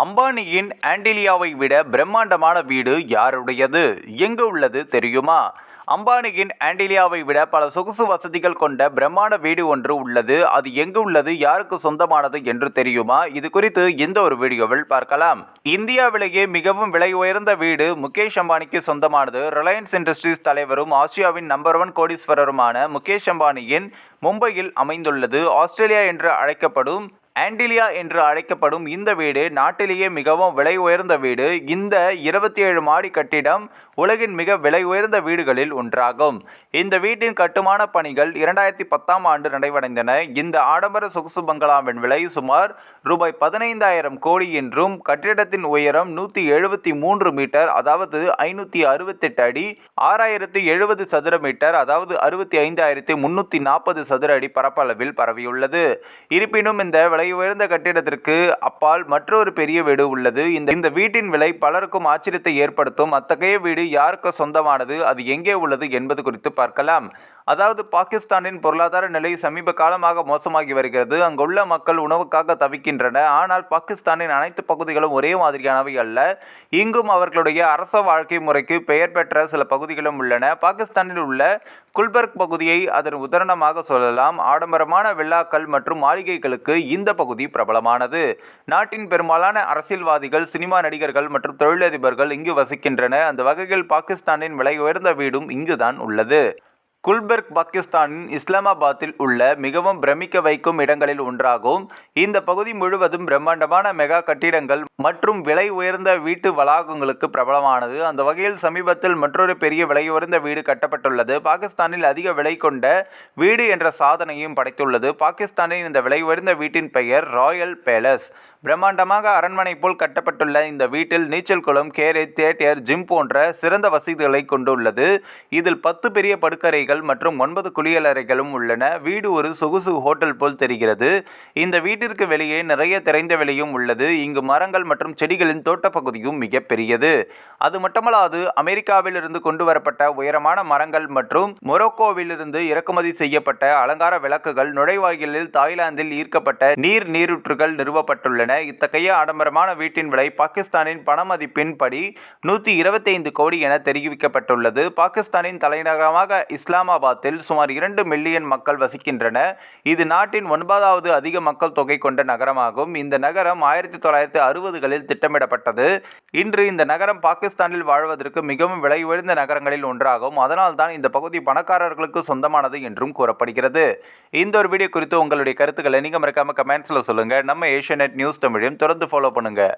அம்பானியின் ஆண்டிலியாவை விட பிரம்மாண்டமான வீடு யாருடையது? எங்கு உள்ளது தெரியுமா? அம்பானியின் ஆண்டிலியாவை விட பல சொகுசு வசதிகள் கொண்ட பிரம்மாண்ட வீடு ஒன்று உள்ளது. அது எங்கு உள்ளது? யாருக்கு சொந்தமானது என்று தெரியுமா? இது குறித்து இந்த ஒரு வீடியோவில் பார்க்கலாம். இந்தியாவிலேயே மிகவும் விலை உயர்ந்த வீடு முகேஷ் அம்பானிக்கு சொந்தமானது. ரிலையன்ஸ் இண்டஸ்ட்ரீஸ் தலைவரும் ஆசியாவின் நம்பர் ஒன் கோடீஸ்வரருமான முகேஷ் அம்பானியின் மும்பையில் அமைந்துள்ளது. ஆஸ்திரேலியா என்று அழைக்கப்படும் ஆண்டிலியா என்று அழைக்கப்படும் இந்த வீடு நாட்டிலேயே மிகவும் விலை உயர்ந்த வீடு. இந்த இருபத்தி ஏழு மாடி கட்டிடம் உலகின் மிக விலை உயர்ந்த வீடுகளில் ஒன்றாகும். இந்த வீட்டின் கட்டுமான பணிகள் இரண்டாயிரத்தி பத்தாம் ஆண்டு நடைவடைந்தன இந்த ஆடம்பர சொகுசு பங்களாவின் விலை சுமார் ரூபாய் பதினைந்தாயிரம் கோடி என்றும் கட்டிடத்தின் உயரம் நூற்றி எழுபத்தி மூன்று மீட்டர் அதாவது ஐநூற்றி அறுபத்தெட்டு அடி ஆறாயிரத்தி எழுபது சதுர மீட்டர் அதாவது அறுபத்தி ஐந்தாயிரத்தி முன்னூற்றி நாற்பது சதுர அடி பரப்பளவில் பரவியுள்ளது. இருப்பினும் இந்த விலை உயர்ந்த கட்டிடத்திற்கு அப்பால் மற்றொரு பெரிய வீடு உள்ளது. இந்த இந்த வீட்டின் விலை பலருக்கும் ஆச்சரியத்தை ஏற்படுத்தும். அத்தகைய வீடு யாருக்கு சொந்தமானது? அது எங்கே உள்ளது என்பது குறித்து பார்க்கலாம். அதாவது பாகிஸ்தானின் பொருளாதார நிலை சமீப காலமாக மோசமாகி வருகிறது. அங்குள்ள மக்கள் உணவுக்காக தவிக்கின்றன. ஆனால் பாகிஸ்தானின் அனைத்து பகுதிகளும் ஒரே மாதிரியானவை அல்ல. இங்கும் அவர்களுடைய அரச வாழ்க்கை முறைக்கு பெயர் பெற்ற சில பகுதிகளும் உள்ளன. பாகிஸ்தானில் உள்ள குல்பர்க் பகுதியை அதன் உதாரணமாக சொல்லலாம். ஆடம்பரமான விழாக்கள் மற்றும் மாளிகைகளுக்கு இந்த பகுதி பிரபலமானது. நாட்டின் பெரும்பாலான அரசியல்வாதிகள் சினிமா நடிகர்கள் மற்றும் தொழிலதிபர்கள் இங்கு வசிக்கின்றன அந்த வகையில் பாகிஸ்தானின் விலை உயர்ந்த வீடும் இங்குதான் உள்ளது. குல்பெர்க் பாகிஸ்தானின் இஸ்லாமாபாத்தில் உள்ள மிகவும் பிரமிக்க வைக்கும் இடங்களில் ஒன்றாகும். இந்த பகுதி முழுவதும் பிரம்மாண்டமான மெகா கட்டிடங்கள் மற்றும் விலை உயர்ந்த வீட்டு வளாகங்களுக்கு பிரபலமானது. அந்த வகையில் சமீபத்தில் மற்றொரு பெரிய விலை உயர்ந்த வீடு கட்டப்பட்டுள்ளது. பாகிஸ்தானில் அதிக விலை கொண்ட வீடு என்ற சாதனையும் படைத்துள்ளது. பாகிஸ்தானின் இந்த விலை உயர்ந்த வீட்டின் பெயர் ராயல் பேலஸ். பிரம்மாண்டமாக அரண்மனை போல் கட்டப்பட்டுள்ள இந்த வீட்டில் நீச்சல் குளம் கேரே தியேட்டர் ஜிம் போன்ற சிறந்த வசதிகளை கொண்டுள்ளது. இதில் பத்து பெரிய படுக்கறைகள் மற்றும் ஒன்பது குளியலறைகளும் உள்ளன. வீடு ஒரு சொகுசு ஹோட்டல் போல் தெரிகிறது. இந்த வீட்டிற்கு வெளியே நிறைய திறந்த வெளியும் உள்ளது. இங்கு மரங்கள் மற்றும் செடிகளின் தோட்டப்பகுதியும் மிக பெரியது. அது மட்டுமல்லாது அமெரிக்காவில் இருந்து கொண்டு வரப்பட்ட உயரமான மரங்கள் மற்றும் மொரோக்கோவிலிருந்து இறக்குமதி செய்யப்பட்ட அலங்கார விளக்குகள் நுழைவாயிலில் தாய்லாந்தில் ஈர்க்கப்பட்ட நீர் நீரூற்றுகள் நிறுவப்பட்டுள்ளன. இத்தகைய ஆடம்பரமான வீட்டின் விலை பாகிஸ்தானின் பண மதிப்பின் படி நூற்றி இருபத்தைந்து கோடி என தெரிவிக்கப்பட்டுள்ளது. பாகிஸ்தானின் தலைநகரமாக இஸ்லாமாபாத்தில் சுமார் இரண்டு மில்லியன் மக்கள் வசிக்கின்றனர் இது நாட்டின் ஒன்பதாவது அதிக மக்கள் தொகை கொண்ட நகரமாகும். இந்த நகரம் ஆயிரத்தி தொள்ளாயிரத்தி அறுபதுகளில் திட்டமிடப்பட்டது. இன்று இந்த நகரம் பாகிஸ்தானில் வாழ்வதற்கு மிகவும் விலை உயர்ந்த நகரங்களில் ஒன்றாகும். அதனால்தான் இந்த பகுதி பணக்காரர்களுக்கு சொந்தமானது என்றும் கூறப்படுகிறது. இந்த ஒரு வீடியோ குறித்து உங்களுடைய கருத்துக்களை நீங்கள் மறக்காமல் கமெண்ட்ஸில் சொல்லுங்கள் நம்ம ஏஷியா நியூஸ் தமிழையும் தொடர்ந்து ஃபாலோ பண்ணுங்கள்